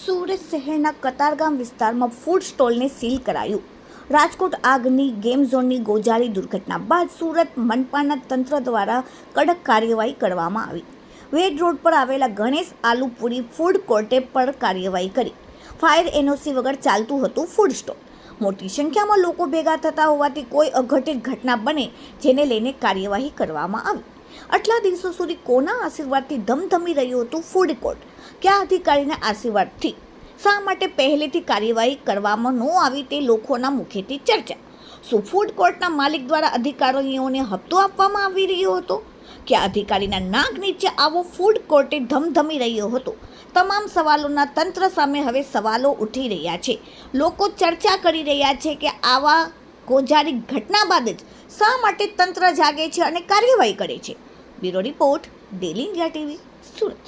સુરત શહેરના કતારગામ વિસ્તારમાં food સ્ટોલને seal કરાયું. રાજકોટ આગની ગેમ ઝોનની ગોજારી દુર્ઘટના બાદ સુરત મનપાના તંત્ર દ્વારા કડક કાર્યવાહી કરવામાં આવી. વેડ રોડ પર આવેલા ગણેશ આલુપુરી ફૂડ કોર્ટે પર કાર્યવાહી કરી. ફાયર એનઓસી વગર ચાલતું હતું ફૂડ સ્ટોલ મોટી સંખ્યામાં લોકો ભેગા થતા હોવાથી કોઈ અઘટિત ઘટના બને, જેને લઈને કાર્યવાહી કરવામાં આવી. આટલા દિવસો સુધી કોના આશીર્વાદથી ધમધમી રહ્યું હતું ફૂડ કોર્ટ કયા અધિકારીના આશીર્વાદથી? શા માટે પહેલેથી કાર્યવાહી કરવામાં ન આવી તે લોકોના મુખેથી ચર્ચા? શું ફૂડ કોર્ટના માલિક દ્વારા અધિકારીઓને હપ્તો આપવામાં આવી રહ્યો હતો? કે અધિકારીના નાક નીચે આવો ફૂડ કોર્ટે ધમધમી રહ્યો હતો? તમામ સવાલોના તંત્ર સામે હવે સવાલો ઉઠી રહ્યા છે. લોકો ચર્ચા કરી રહ્યા છે કે આવા ગોજારી ઘટના બાદ જ શા માટે તંત્ર જાગે છે અને કાર્યવાહી કરે છે? Bureau report, daily India TV, Surat.